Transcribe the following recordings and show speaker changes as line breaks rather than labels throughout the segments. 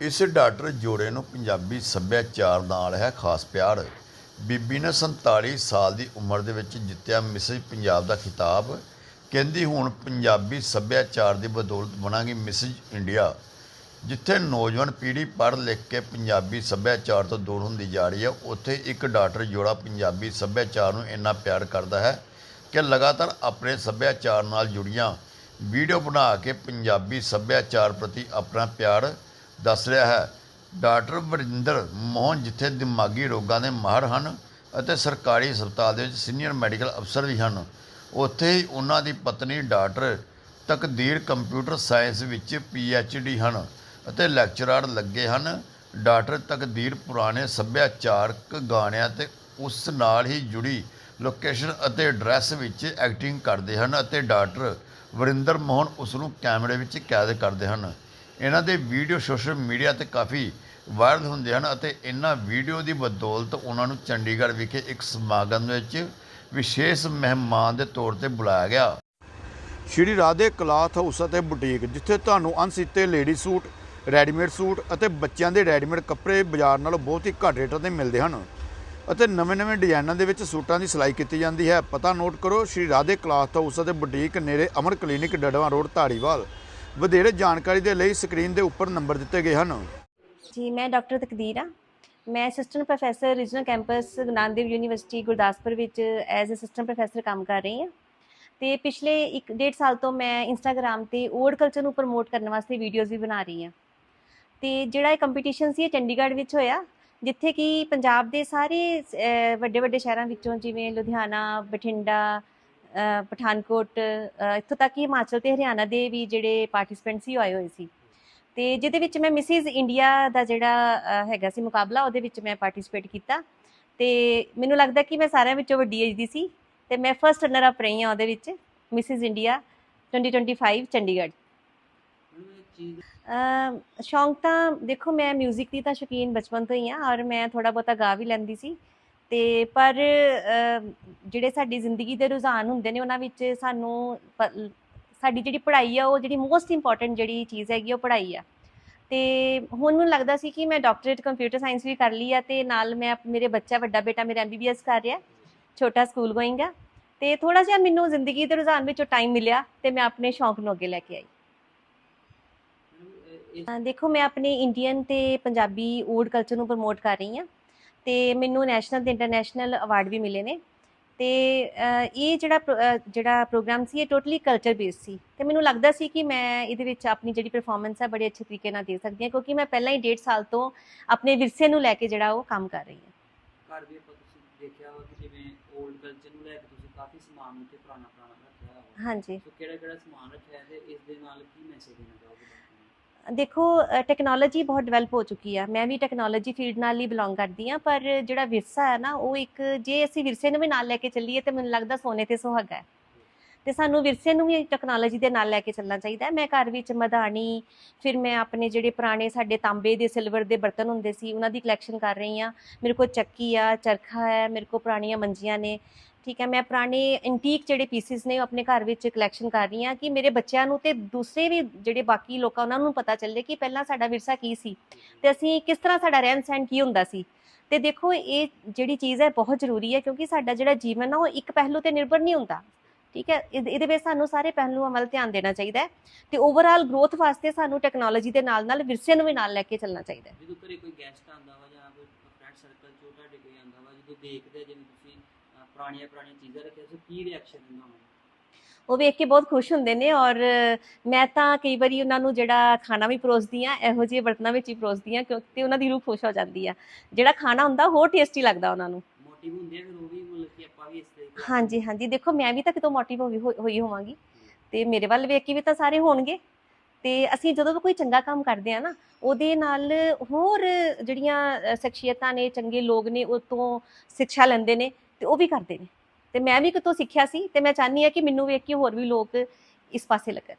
ਇਸ ਡਾਕਟਰ ਜੋੜੇ ਨੂੰ ਪੰਜਾਬੀ ਸੱਭਿਆਚਾਰ ਨਾਲ ਹੈ ਖਾਸ ਪਿਆਰ। ਬੀਬੀ ਨੇ 47 ਸਾਲ ਦੀ ਉਮਰ ਦੇ ਵਿੱਚ ਜਿੱਤਿਆ ਮਿਸਿਸ ਪੰਜਾਬ ਦਾ ਖਿਤਾਬ। ਕਹਿੰਦੀ, ਹੁਣ ਪੰਜਾਬੀ ਸੱਭਿਆਚਾਰ ਦੀ ਬਦੌਲਤ ਬਣਾਂਗੀ ਮਿਸਿਸ ਇੰਡੀਆ, ਜਿੱਥੇ ਨੌਜਵਾਨ ਪੀੜ੍ਹੀ ਪੜ੍ਹ ਲਿਖ ਕੇ ਪੰਜਾਬੀ ਸੱਭਿਆਚਾਰ ਤੋਂ ਦੂਰ ਹੁੰਦੀ ਜਾ ਰਹੀ ਹੈ। ਉੱਥੇ ਇੱਕ ਡਾਕਟਰ ਜੋੜਾ ਪੰਜਾਬੀ ਸੱਭਿਆਚਾਰ ਨੂੰ ਇੰਨਾ ਪਿਆਰ ਕਰਦਾ ਹੈ ਕਿ ਲਗਾਤਾਰ ਆਪਣੇ ਸੱਭਿਆਚਾਰ ਨਾਲ ਜੁੜੀਆਂ ਵੀਡੀਓ ਬਣਾ ਕੇ ਪੰਜਾਬੀ ਸੱਭਿਆਚਾਰ ਪ੍ਰਤੀ ਆਪਣਾ ਪਿਆਰ ਦੱਸ ਰਿਹਾ ਹੈ, ਡਾਕਟਰ ਵਰਿੰਦਰ ਮੋਹਨ, ਜਿੱਥੇ ਦਿਮਾਗੀ ਰੋਗਾਂ ਦੇ ਮਾਹਰ ਹਨ ਅਤੇ ਸਰਕਾਰੀ ਹਸਪਤਾਲ ਦੇ ਵਿੱਚ ਸੀਨੀਅਰ ਮੈਡੀਕਲ ਅਫਸਰ ਵੀ ਹਨ। ਉੱਥੇ ਹੀ ਉਹਨਾਂ ਦੀ ਪਤਨੀ ਡਾਕਟਰ ਤਕਦੀਰ ਕੰਪਿਊਟਰ ਸਾਇੰਸ ਵਿੱਚ ਡੀ ਹਨ ਅਤੇ ਲੈਕਚਰਰ ਲੱਗੇ ਹਨ। ਡਾਕਟਰ ਤਕਦੀਰ ਪੁਰਾਣੇ ਸੱਭਿਆਚਾਰਕ ਗਾਣਿਆਂ ਤੇ ਉਸ ਨਾਲ ਹੀ ਜੁੜੀ ਲੋਕੇਸ਼ਨ ਅਤੇ ਐਡਰੈਸ ਵਿੱਚ ਐਕਟਿੰਗ ਕਰਦੇ ਹਨ ਅਤੇ ਡਾਕਟਰ ਵਰਿੰਦਰ ਮੋਹਨ ਉਸ ਨੂੰ ਕੈਮਰੇ ਵਿੱਚ ਕੈਦ ਕਰਦੇ ਹਨ। ਇਹਨਾਂ ਦੇ ਵੀਡੀਓ ਸੋਸ਼ਲ ਮੀਡੀਆ ਤੇ ਕਾਫੀ ਵਾਇਰਲ ਹੁੰਦੇ ਹਨ ਅਤੇ ਇਹਨਾਂ ਵੀਡੀਓ ਦੀ ਬਦੌਲਤ ਉਹਨਾਂ ਨੂੰ ਚੰਡੀਗੜ੍ਹ ਵਿਖੇ ਇੱਕ ਸਮਾਗਮ ਵਿੱਚ ਵਿਸ਼ੇਸ਼ ਮਹਿਮਾਨ ਦੇ ਤੌਰ ਤੇ ਬੁਲਾਇਆ ਗਿਆ। ਸ਼੍ਰੀ ਰਾਧੇ ਕਲਾਥ ਹਾਊਸ ਅਤੇ ਬੁਟੀਕ, ਜਿੱਥੇ ਤੁਹਾਨੂੰ ਅਣਸੀਤੇ ਲੇਡੀ ਸੂਟ, ਰੈਡੀਮੇਡ ਸੂਟ ਅਤੇ ਬੱਚਿਆਂ ਦੇ ਰੈਡੀਮੇਡ ਕੱਪੜੇ ਬਾਜ਼ਾਰ ਨਾਲੋਂ ਬਹੁਤ ਹੀ ਘੱਟ ਰੇਟਾਂ ਤੇ ਮਿਲਦੇ ਹਨ ਅਤੇ ਨਵੇਂ-ਨਵੇਂ ਡਿਜ਼ਾਈਨਾਂ ਦੇ ਵਿੱਚ ਸੂਟਾਂ ਦੀ ਸਿਲਾਈ ਕੀਤੀ ਜਾਂਦੀ ਹੈ। ਪਤਾ ਨੋਟ ਕਰੋ, ਸ਼੍ਰੀ ਰਾਧੇ ਕਲਾਥ ਹਾਊਸ ਅਤੇ ਬੁਟੀਕ ਨੇੜੇ ਅਮਰ ਕਲੀਨਿਕ ਡੜਵਾ ਰੋਡ, ਧਾਰੀਵਾਲ। ਵਧੇਰੇ ਜਾਣਕਾਰੀ ਦੇ ਲਈ ਸਕਰੀਨ ਦੇ ਉੱਪਰ ਨੰਬਰ ਦਿੱਤੇ ਗਏ ਹਨ।
ਜੀ, ਮੈਂ ਡਾਕਟਰ ਤਕਦੀਰ ਹਾਂ। ਮੈਂ assistant professor regional campus Guru university Gurdaspur ਵਿੱਚ ਐਜ਼ ਅਸਿਸਟੈਂਟ ਪ੍ਰੋਫੈਸਰ ਕੰਮ ਕਰ ਰਹੀ ਹਾਂ। ਤੇ ਪਿਛਲੇ 1.5 ਸਾਲ ਤੋਂ ਮੈਂ ਇੰਸਟਾਗ੍ਰam ਤੇ ਓਲਡ ਕਲਚਰ ਨੂੰ ਪ੍ਰਮੋਟ ਕਰਨ ਵਾਸਤੇ ਵੀਡੀਓਜ਼ ਵੀ ਬਣਾ ਰਹੀ ਹਾਂ। ਤੇ ਜਿਹੜਾ ਇਹ ਕੰਪੀਟੀਸ਼ਨ ਸੀ, ਇਹ ਚੰਡੀਗੜ੍ਹ ਵਿੱਚ ਹੋਇਆ, ਜਿੱਥੇ ਕਿ ਪੰਜਾਬ ਦੇ ਸਾਰੇ ਵੱਡੇ ਵੱਡੇ ਸ਼ਹਿਰਾਂ ਵਿੱਚੋਂ ਜਿਵੇਂ ਲੁਧਿਆਣਾ, ਬਠਿੰਡਾ ਪਠਾਨਕੋਟ ਇੱਥੋਂ ਤੱਕ ਕਿ ਹਿਮਾਚਲ ਤੇ ਹਰਿਆਣਾ ਦੇ ਵੀ ਜਿਹੜੇ ਪਾਰਟਿਸਪੈਂਟ ਸੀ, ਉਹ ਆਏ ਹੋਏ ਸੀ। ਤੇ ਜਿਹਦੇ ਵਿੱਚ ਮੈਂ ਮਿਸਿਸ ਇੰਡੀਆ ਦਾ ਜਿਹੜਾ ਹੈਗਾ ਸੀ ਮੁਕਾਬਲਾ, ਉਹਦੇ ਵਿੱਚ ਮੈਂ ਪਾਰਟਿਸਿਪੇਟ ਕੀਤਾ। ਤੇ ਮੈਨੂੰ ਲੱਗਦਾ ਕਿ ਮੈਂ ਸਾਰਿਆਂ ਵਿੱਚੋਂ ਵੱਡੀ ਏਜ ਦੀ ਸੀ। ਤੇ ਮੈਂ ਫਰਸਟ ਰਨਰ ਅਪ ਰਹੀ ਹਾਂ ਉਹਦੇ ਵਿੱਚ ਮਿਸਿਸ ਇੰਡੀਆ 2025 ਚੰਡੀਗੜ੍ਹ। ਸ਼ੌਂਕ ਤਾਂ ਦੇਖੋ, ਮੈਂ 뮤직 ਦੀ ਤਾਂ ਸ਼ੌਕੀਨ ਬਚਪਨ ਤੋਂ ਹੀ ਆ ਔਰ ਮੈਂ ਥੋੜਾ ਬਹੁਤਾ ਗਾ ਵੀ ਲੈਂਦੀ ਸੀ। ਤੇ ਪਰ ਜਿਹੜੇ ਸਾਡੀ ਜ਼ਿੰਦਗੀ ਦੇ ਰੁਝਾਨ ਹੁੰਦੇ ਨੇ, ਉਹਨਾਂ ਵਿੱਚ ਸਾਨੂੰ ਪ- ਸਾਡੀ ਜਿਹੜੀ ਪੜ੍ਹਾਈ ਆ, ਉਹ ਜਿਹੜੀ ਮੋਸਟ ਇੰਪੋਰਟੈਂਟ ਜਿਹੜੀ ਚੀਜ਼ ਹੈਗੀ ਉਹ ਪੜ੍ਹਾਈ ਆ। ਤੇ ਹੁਣ ਮੈਨੂੰ ਲੱਗਦਾ ਸੀ ਕਿ ਮੈਂ ਡਾਕਟਰੇਟ ਕੰਪਿਊਟਰ ਸਾਇੰਸ ਵੀ ਕਰ ਲਈ ਆ ਤੇ ਨਾਲ ਮੈਂ ਮੇਰੇ ਬੱਚਾ, ਵੱਡਾ ਬੇਟਾ ਮੇਰਾ ਐਮਬੀਬੀਐਸ ਕਰ ਰਿਹਾ, ਛੋਟਾ ਸਕੂਲ ਗੋਇੰਗ ਆ। ਤੇ ਥੋੜਾ ਜਿਹਾ ਮੈਨੂੰ ਜ਼ਿੰਦਗੀ ਦੇ ਰੁਝਾਨ ਵਿੱਚੋਂ ਟਾਈਮ ਮਿਲਿਆ ਤੇ ਮੈਂ ਆਪਣੇ ਸ਼ੌਂਕ ਨੂੰ ਅੱਗੇ ਲੈ ਕੇ ਆਈ। ਦੇਖੋ, ਮੈਂ ਆਪਣੇ ਇੰਡੀਅਨ ਤੇ ਪੰਜਾਬੀ ਓਲਡ ਕਲਚਰ ਨੂੰ ਪ੍ਰਮੋਟ ਕਰ ਰਹੀ ਹਾਂ ਤੇ ਮੈਨੂੰ ਨੈਸ਼ਨਲ ਤੇ ਇੰਟਰਨੈਸ਼ਨਲ ਅਵਾਰਡ ਵੀ ਮਿਲੇ ਨੇ। ਤੇ ਇਹ ਜਿਹੜਾ ਜਿਹੜਾ ਪ੍ਰੋਗਰਾਮ ਸੀ ਇਹ ਟੋਟਲੀ ਕਲਚਰ ਬੇਸਡ ਸੀ। ਤੇ ਮੈਨੂੰ ਲੱਗਦਾ ਸੀ ਕਿ ਮੈਂ ਇਹਦੇ ਵਿੱਚ ਆਪਣੀ ਜਿਹੜੀ ਪਰਫਾਰਮੈਂਸ ਹੈ ਬੜੇ ਅੱਛੇ ਤਰੀਕੇ ਨਾਲ ਦੇ ਸਕਦੀ ਹਾਂ ਕਿਉਂਕਿ ਮੈਂ ਪਹਿਲਾਂ ਹੀ 1.5 ਸਾਲ ਤੋਂ ਆਪਣੇ ਵਿਰਸੇ ਨੂੰ ਲੈ ਕੇ ਜਿਹੜਾ ਉਹ ਕੰਮ ਕਰ ਰਹੀ ਹਾਂ।
ਘਰ ਵੀ ਆਪਾਂ ਤੁਸੀਂ ਦੇਖਿਆ ਵਾ ਕਿ ਜਿਵੇਂ 올ਡ ਕਲਚਰ ਨੂੰ ਲੈ ਕੇ ਤੁਸੀਂ ਕਾਫੀ ਸਮਾਨ ਉੱਤੇ ਪੁਰਾਣਾ ਪੁਰਾਣਾ ਰੱਖਿਆ ਹੋਇਆ ਵਾ।
ਹਾਂਜੀ।
ਸੋ ਕਿਹੜਾ ਕਿਹੜਾ ਸਮਾਨ ਰੱਖਿਆ ਹੈ ਤੇ ਇਸ ਦੇ ਨਾਲ ਕੀ ਮੈਸੇਜ ਦੇਣਾ ਚਾਹੋਗੇ?
ਦੇਖੋ ਟੈਕਨੋਲੋਜੀ ਬਹੁਤ ਡਿਵੈਲਪ ਹੋ ਚੁੱਕੀ ਆ। ਮੈਂ ਵੀ ਟੈਕਨੋਲੋਜੀ ਫੀਲਡ ਨਾਲ ਹੀ ਬਿਲੋਂਗ ਕਰਦੀ ਆ, ਪਰ ਜਿਹੜਾ ਵਿਰਸਾ ਹੈ ਨਾ, ਉਹ ਇੱਕ ਜੇ ਅਸੀਂ ਵਿਰਸੇ ਨੂੰ ਵੀ ਨਾਲ ਲੈ ਕੇ ਚੱਲੀਏ, ਤੇ ਮੈਨੂੰ ਲੱਗਦਾ ਸੋਨੇ ਤੇ ਸੁਹਾਗਾ ਹੈ। ਤੇ ਸਾਨੂੰ ਵਿਰਸੇ ਨੂੰ ਵੀ ਟੈਕਨੋਲੋਜੀ ਦੇ ਨਾਲ ਲੈ ਕੇ ਚੱਲਣਾ ਚਾਹੀਦਾ ਮੈਂ ਘਰ ਵਿੱਚ ਮਧਾਣੀ, ਫਿਰ ਮੈਂ ਆਪਣੇ ਜਿਹੜੇ ਪੁਰਾਣੇ ਸਾਡੇ ਤਾਂਬੇ ਦੇ ਸਿਲਵਰ ਦੇ ਬਰਤਨ ਹੁੰਦੇ ਸੀ, ਉਹਨਾਂ ਦੀ ਕਲੈਕਸ਼ਨ ਕਰ ਰਹੀ ਆ। ਮੇਰੇ ਕੋਲ ਚੱਕੀ ਆ, ਚਰਖਾ ਹੈ, ਮੇਰੇ ਕੋਲ ਪੁਰਾਣੀਆਂ ਮੰਜੀਆਂ ਨੇ। ਠੀਕ ਹੈ, ਮੈਂ ਪੁਰਾਣੇ ਐਂਟੀਕ ਜਿਹੜੇ ਪੀਸਿਸ ਨੇ ਉਹ ਆਪਣੇ ਘਰ ਵਿੱਚ ਕਲੈਕਸ਼ਨ ਕਰ ਰਹੀ ਹਾਂ ਕਿ ਮੇਰੇ ਬੱਚਿਆਂ ਨੂੰ ਤੇ ਦੂਸਰੇ ਵੀ ਜਿਹੜੇ ਬਾਕੀ ਲੋਕਾਂ, ਉਹਨਾਂ ਨੂੰ ਪਤਾ ਚੱਲੇ ਕਿ ਪਹਿਲਾਂ ਸਾਡਾ ਵਿਰਸਾ ਕੀ ਸੀ ਤੇ ਅਸੀਂ ਕਿਸ ਤਰ੍ਹਾਂ ਸਾਡਾ ਰਹਿਣ ਸਹਿਣ ਕੀ ਹੁੰਦਾ ਸੀ। ਤੇ ਦੇਖੋ, ਇਹ ਜਿਹੜੀ ਚੀਜ਼ ਹੈ ਬਹੁਤ ਜ਼ਰੂਰੀ ਹੈ ਕਿਉਂਕਿ ਸਾਡਾ ਜਿਹੜਾ ਜੀਵਨ ਆ, ਉਹ ਇੱਕ ਪਹਿਲੂ ਤੇ ਨਿਰਭਰ ਨਹੀਂ ਹੁੰਦਾ। ਠੀਕ ਹੈ ਇਹਦੇ ਵਿੱਚ ਸਾਨੂੰ ਸਾਰੇ ਪਹਿਲੂਆਂ ਵੱਲ ਧਿਆਨ ਦੇਣਾ ਚਾਹੀਦਾ ਹੈ ਤੇ ਓਵਰਆਲ ਗਰੋਥ ਵਾਸਤੇ ਸਾਨੂੰ ਟੈਕਨੋਲੋਜੀ ਦੇ ਨਾਲ ਨਾਲ ਵਿਰਸੇ ਨੂੰ ਵੀ ਨਾਲ ਲੈ ਕੇ ਚੱਲਣਾ ਚਾਹੀਦਾ ਹੈ।
ਜਦੋਂ ਘਰੇ ਕੋਈ ਗੈਸਟ ਆਂਦਾ ਵਾ ਜਾਂ ਕੋਈ ਫਰੈਂਡ ਸਰਕਲ ਚੋਂ ਤੁਹਾਡੇ ਕੋਈ ਆਂਦਾ ਵਾ, ਜਦੋਂ ਦੇਖਦੇ ਜਿਵੇਂ ਤੁਸੀਂ ਪੁਰਾਣੀਆਂ ਪੁਰਾਣੀਆਂ ਚੀਜ਼ਾਂ ਰੱਖੀਆਂ ਸੋ ਕੀ ਰਿਐਕਸ਼ਨ ਹੁੰਦਾ ਉਹਨਾਂ ਦਾ
ਉਹ ਵੇਖ ਕੇ ਬਹੁਤ ਖੁਸ਼ ਹੁੰਦੇ ਨੇ ਔਰ ਮੈਂ ਤਾਂ ਕਈ ਵਾਰੀ ਉਹਨਾਂ ਨੂੰ ਜਿਹੜਾ ਖਾਣਾ ਵੀ ਪਰੋਸਦੀ ਆ ਇਹੋ ਜਿਹੇ ਬਰਤਨਾਂ ਵਿੱਚ ਹੀ ਪਰੋਸਦੀ ਆ ਕਿਉਂਕਿ ਉਹਨਾਂ ਦੀ ਰੂਹ ਖੁਸ਼ ਹੋ ਜਾਂਦੀ ਆ। ਜਿਹੜਾ ਖਾਣਾ ਹੁੰਦਾ ਹੋਰ ਟੇਸਟੀ ਲੱਗਦਾ ਉਹਨਾਂ ਨੂੰ।
ਮੋਟਿਵ ਹੁੰਦੇ ਆ ਫਿਰ ਉਹ ਵੀ ਮਤਲਬ ਕਿ ਆਪਾਂ ਵੀ ਇਸ ਤਰੀਕੇ
ਹਾਂਜੀ ਹਾਂਜੀ। ਦੇਖੋ ਮੈਂ ਵੀ ਤਾਂ ਕਿਤੋਂ ਮੋਟਿਵ ਹੋਈ ਹੋਈ ਹੋਵਾਂਗੀ। ਤੇ ਮੇਰੇ ਵੱਲ ਵੇਖ ਕੇ ਵੀ ਤਾਂ ਸਾਰੇ ਹੋਣਗੇ। ਤੇ ਅਸੀਂ ਜਦੋਂ ਵੀ ਕੋਈ ਚੰਗਾ ਕੰਮ ਕਰਦੇ ਆ ਨਾ ਉਹਦੇ ਨਾਲ ਹੋਰ ਜਿਹੜੀਆਂ ਸ਼ਖਸੀਅਤਾਂ ਨੇ ਚੰਗੇ ਲੋਕ ਨੇ ਉਹ ਤੋਂ ਸਿੱਖਿਆ ਲੈਂਦੇ ਨੇ। ਤੇ ਉਹ ਵੀ ਕਰਦੇ ਨੇ। ਤੇ ਮੈਂ ਵੀ ਕਿਤੋਂ ਸਿੱਖਿਆ ਸੀ ਤੇ ਮੈਂ ਚਾਹਨੀ ਆ ਕਿ ਮੈਨੂੰ ਵੇਖ ਕੇ ਹੋਰ ਵੀ ਲੋਕ ਇਸ ਪਾਸੇ ਲੱਗਣ।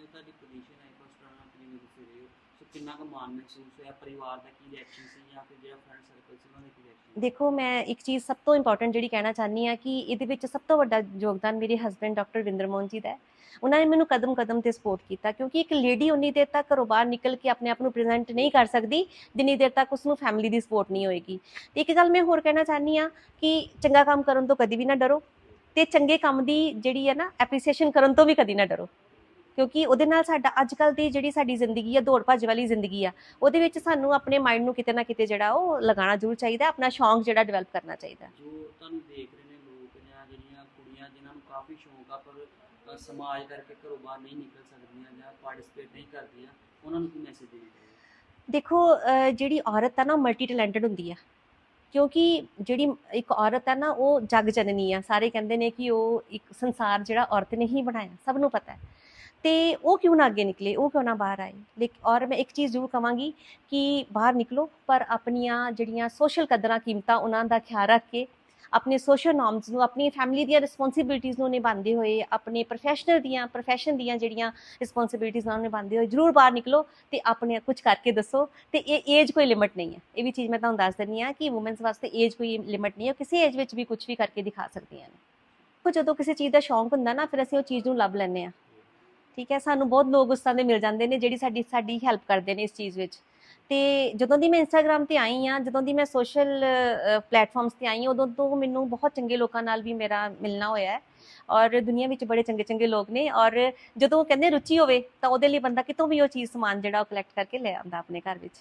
ਜਦੋਂ ਤੁਹਾਡੀ ਪੋਜੀਸ਼ਨ ਹੈ ਫਸਟ ਰਨ ਆਪ ਤੁਸੀਂ ਰਹੇ ਹੋ ਸੋ ਕਿੰਨਾ ਕੁ ਮਾਣ ਮਹਿਸੂਸ ਹੋਇਆ? ਪਰਿਵਾਰ ਦਾ ਕੀ ਰਿਐਕਸ਼ਨ ਸੀ ਜਾਂ ਫਿਰ ਜਿਹੜਾ ਫਰੈਂਡ ਸਰਕਲ ਸੀ, ਉਹਨਾਂ ਦਾ ਕੀ ਰਿਐਕਸ਼ਨ
ਦੇਖੋ, ਮੈਂ ਇੱਕ ਚੀਜ਼ ਸਭ ਤੋਂ ਇੰਪੋਰਟੈਂਟ ਜਿਹੜੀ ਕਹਿਣਾ ਚਾਹਨੀ ਆ ਕਿ ਇਹਦੇ ਵਿੱਚ ਸਭ ਤੋਂ ਵੱਡਾ ਯੋਗਦਾਨ ਮੇਰੇ ਹਸਬੰਡ ਡਾਕਟਰ ਵਿੰਦਰ ਮੋਹਨ ਜੀ ਦਾ ਹੈ। ਉਹਨਾਂ ਨੇ ਮੈਨੂੰ ਕਦਮ ਕਦਮ ਤੇ ਸਪੋਰਟ ਕੀਤਾ ਕਿਉਂਕਿ ਇੱਕ ਲੇਡੀ ਉਨੀ ਦੇਰ ਤੱਕ ਘਰੋਂ ਬਾਹਰ ਨਿਕਲ ਕੇ ਆਪਣੇ ਆਪ ਨੂੰ ਪ੍ਰੈਜ਼ੈਂਟ ਨਹੀਂ ਕਰ ਸਕਦੀ, ਜਿੰਨੀ ਦੇਰ ਤੱਕ ਉਸ ਨੂੰ ਫੈਮਿਲੀ ਦੀ ਸਪੋਰਟ ਨਹੀਂ ਹੋਏਗੀ। ਤੇ ਇੱਕ ਗੱਲ ਮੈਂ ਹੋਰ ਕਹਿਣਾ ਚਾਹਨੀ ਆ ਕਿ ਚੰਗਾ ਕੰਮ ਕਰਨ ਤੋਂ ਕਦੀ ਵੀ ਨਾ ਡਰੋ ਤੇ ਚੰਗੇ ਕੰਮ ਦੀ ਜਿਹੜੀ ਹੈ ਨਾ ਐਪਰੀਸੀਏਸ਼ਨ ਕਰਨ ਤੋਂ ਵੀ ਕਦੀ ਨਾ ਡਰੋ। ਕਿਉਂਕਿ ਉਹਦੇ ਨਾਲ ਸਾਡਾ ਅੱਜ ਕੱਲ ਦੀ ਜਿਹੜੀ ਸਾਡੀ ਜ਼ਿੰਦਗੀ ਆ ਦੌੜ ਭੱਜ ਵਾਲੀ ਜ਼ਿੰਦਗੀ ਆ ਉਹਦੇ ਵਿੱਚ ਸਾਨੂੰ ਆਪਣੇ ਮਾਈਂਡ ਨੂੰ ਕਿਤੇ ਨਾ ਕਿਤੇ ਜਿਹੜਾ ਉਹ ਲਗਾਉਣਾ ਜ਼ਰੂਰ ਚਾਹੀਦਾ ਆਪਣਾ ਸ਼ੌਂਕ ਜਿਹੜਾ ਡਿਵੈਲਪ ਕਰਨਾ ਚਾਹੀਦਾ।
ਜੋ ਤੁਹਾਨੂੰ ਦੇਖ ਰਹੇ ਨੇ ਲੋਕ ਜਾਂ ਜਿਹੜੀਆਂ ਕੁੜੀਆਂ ਜਿਨ੍ਹਾਂ ਨੂੰ ਕਾਫੀ ਸ਼ੌਂਕ ਆ ਪਰ ਸਮਾਜ ਕਰਕੇ ਘਰੋਂ ਬਾਹਰ ਨਹੀਂ ਨਿਕਲ ਸਕਦੀਆਂ ਜਾਂ ਪਾਰਟਿਸਿਪੇਟ ਨਹੀਂ ਕਰਦੀਆਂ ਉਹਨਾਂ ਨੂੰ ਕੀ ਮੈਸੇਜ ਦੇਣਾ ਚਾਹੀਦਾ?
ਦੇਖੋ ਜਿਹੜੀ ਔਰਤ ਆ ਨਾ ਮਲਟੀ ਟੈਲੈਂਟਡ ਹੁੰਦੀ ਆ। ਕਿਉਂਕਿ ਜਿਹੜੀ ਇੱਕ ਔਰਤ ਆ ਨਾ ਉਹ ਜਗ ਜਨਨੀ ਆ। ਸਾਰੇ ਕਹਿੰਦੇ ਨੇ ਕਿ ਉਹ ਇੱਕ ਸੰਸਾਰ ਜਿਹੜਾ ਔਰਤ ਨੇ ਹੀ ਬਣਾਇਆ ਸਭ ਨੂੰ ਪਤਾ ਹੈ। ਤੇ ਉਹ ਕਿਉਂ ਨਾ ਅੱਗੇ ਨਿਕਲੇ? ਉਹ ਕਿਉਂ ਨਾ ਬਾਹਰ ਆਏ? ਲੇਕਿਨ, ਔਰ ਮੈਂ ਇੱਕ ਚੀਜ਼ ਜ਼ਰੂਰ ਕਵਾਂਗੀ ਕਿ ਬਾਹਰ ਨਿਕਲੋ, ਪਰ ਆਪਣੀਆਂ ਜਿਹੜੀਆਂ ਸੋਸ਼ਲ ਕਦਰਾਂ, ਕੀਮਤਾਂ, ਉਹਨਾਂ ਦਾ ਖਿਆਲ ਰੱਖ ਕੇ ਆਪਣੇ ਸੋਸ਼ਲ ਨਾਰਮਸ ਨੂੰ, ਆਪਣੀ ਫੈਮਿਲੀ ਦੀਆਂ ਰਿਸਪੌਂਸਿਬਿਲਟੀਆਂ ਨੂੰ ਨਿਭਾਉਂਦੇ ਹੋਏ, ਆਪਣੇ ਪ੍ਰੋਫੈਸ਼ਨਲ ਦੀਆਂ ਪ੍ਰੋਫੈਸ਼ਨ ਦੀਆਂ ਜਿਹੜੀਆਂ ਰਿਸਪੌਂਸਿਬਿਲਟੀਆਂ ਨੂੰ ਨਿਭਾਉਂਦੇ ਹੋਏ ਜ਼ਰੂਰ ਬਾਹਰ ਨਿਕਲੋ ਤੇ ਆਪਣੇ ਕੁਝ ਕਰਕੇ ਦੱਸੋ। ਤੇ ਇਹ ਏਜ ਕੋਈ ਲਿਮਿਟ ਨਹੀਂ ਹੈ। ਇਹ ਵੀ ਚੀਜ਼ ਮੈਂ ਤੁਹਾਨੂੰ ਦੱਸ ਦਿੰਦੀ ਹਾਂ ਕਿ ਔਮਨਸ ਵਾਸਤੇ ਏਜ ਕੋਈ ਲਿਮਿਟ ਨਹੀਂ ਹੈ। ਕਿਸੇ ਏਜ ਵਿੱਚ ਵੀ ਕੁਝ ਵੀ ਕਰਕੇ ਦਿਖਾ ਸਕਦੀਆਂ ਨੇ। ਕੋ ਜਦੋਂ ਕਿਸੇ ਚੀਜ਼ ਦਾ ਸ਼ੌਂਕ ਹੁੰਦਾ ਨਾ, ਫਿਰ ਅਸੀਂ ਉਹ ਚੀਜ਼ ਨੂੰ ਲੱਭ ਲੈਂਦੇ ਆ ਠੀਕ ਹੈ, ਸਾਨੂੰ ਬਹੁਤ ਲੋਕ ਉਸ ਤਰ੍ਹਾਂ ਦੇ ਮਿਲ ਜਾਂਦੇ ਨੇ ਜਿਹੜੀ ਸਾਡੀ ਸਾਡੀ ਹੈਲਪ ਕਰਦੇ ਨੇ ਇਸ ਚੀਜ਼ ਵਿੱਚ। ਤੇ ਜਦੋਂ ਦੀ ਮੈਂ ਇੰਸਟਾਗ੍ਰam ਤੇ ਆਈ ਆ ਜਦੋਂ ਦੀ ਮੈਂ ਸੋਸ਼ਲ ਪਲੇਟਫਾਰਮਸ ਤੇ ਆਈ ਹਾਂ, ਉਦੋਂ ਤੋਂ ਮੈਨੂੰ ਬਹੁਤ ਚੰਗੇ ਲੋਕਾਂ ਨਾਲ ਵੀ ਮੇਰਾ ਮਿਲਣਾ ਹੋਇਆ ਹੈ। ਔਰ ਦੁਨੀਆ ਵਿੱਚ ਬੜੇ ਚੰਗੇ ਚੰਗੇ ਲੋਕ ਨੇ। ਔਰ ਜਦੋਂ ਕਹਿੰਦੇ ਰੁਚੀ ਹੋਵੇ ਤਾਂ ਉਹਦੇ ਲਈ ਬੰਦਾ ਕਿਤੋਂ ਵੀ ਉਹ ਚੀਜ਼ ਸਮਾਨ ਜਿਹੜਾ ਉਹ ਕਲੈਕਟ ਕਰਕੇ ਲੈ ਆਉਂਦਾ ਆਪਣੇ ਘਰ ਵਿੱਚ।